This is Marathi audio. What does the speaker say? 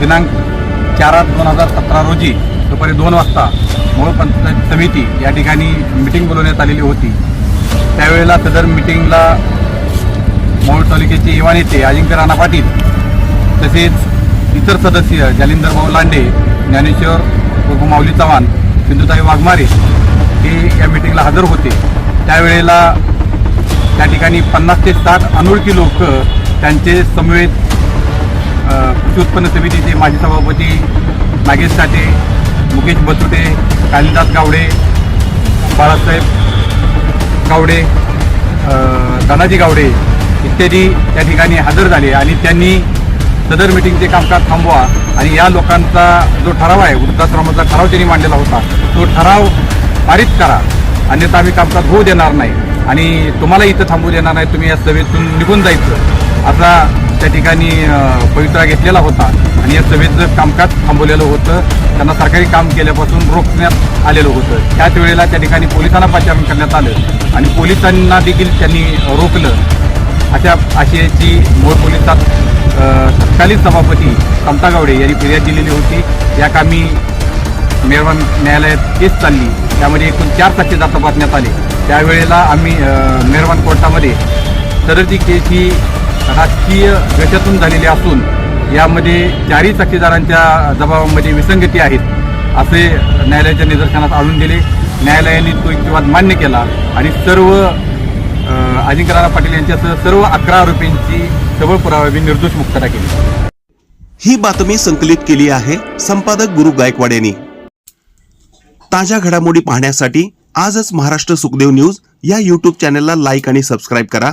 दिनांक चार आठ दोन हजार सतरा रोजी दुपारी दोन वाजता मूळ पंचायत समिती या ठिकाणी मिटिंग बोलवण्यात आलेली होती. त्यावेळेला सदर मिटिंगला मोहोळ तालुक्याचे युवा नेते अजिंक्य राणा पाटील तसेच इतर सदस्य जालिंदर भाऊ लांडे ज्ञानेश्वर उर्फ माऊली चव्हाण सिंधुताई वाघमारे हे या मिटिंगला हजर होते. त्यावेळेला त्या ठिकाणी पन्नास ते साठ अनोळखी लोक त्यांचे समवेत कृषी उत्पन्न समितीचे माजी सभापती नागेश साठे मुकेश बसुटे कालिदास गावडे बाळासाहेब गावडे धनाजी गावडे इत्यादी त्या ठिकाणी हजर झाले आणि त्यांनी सदर मिटिंगचे कामकाज थांबवा आणि या लोकांचा जो ठराव आहे वृद्धाश्रमाचा ठराव त्यांनी मांडलेला होता तो ठराव पारित करा. अन्यथा आम्ही कामकाज होऊ देणार नाही. आणि तुम्हाला इथं थांबू देणार नाही तुम्ही या सभेतून निघून जायचं. असा त्या ठिकाणी पवित्रा घेतलेला होता. आणि या सभेचं कामकाज थांबवलेलं होतं त्यांना सरकारी काम केल्यापासून रोखण्यात आलेलं होतं. त्याच वेळेला त्या ठिकाणी पोलिसांना पाचारण करण्यात आलं आणि पोलिसांना देखील त्यांनी रोखलं. अशा आशयाची मोर पोलिसात तत्कालीन सभापती समता गावडे यांनी फिर्याद दिलेली होती. या कामी मेहरबान न्यायालयात केस चालली. त्यामध्ये एकूण चार साक्षीदार तपासण्यात आले. त्यावेळेला आम्ही अ, कोर्टामध्ये तर ती केस ही राजकीय गटातून झालेली असून यामध्ये चारही साक्षीदारांच्या जबाबामध्ये विसंगती आहेत असे न्यायालयाच्या निदर्शनास आणून दिले. न्यायालयाने तो युक्तिवाद मान्य केला आणि सर्व अजिंक्य राणा पाटील यांच्यासह सर्व अकरा आरोपींची सबळ पुरावे निर्दोष मुक्तता केली. ही बातमी संकलित केली आहे संपादक गुरु गायकवाड यांनी. ताज्या घडामोडी पाहण्यासाठी आजच महाराष्ट्र सुखदेव न्यूज या यूट्यूब चॅनलला लाईक आणि सबस्क्राईब करा.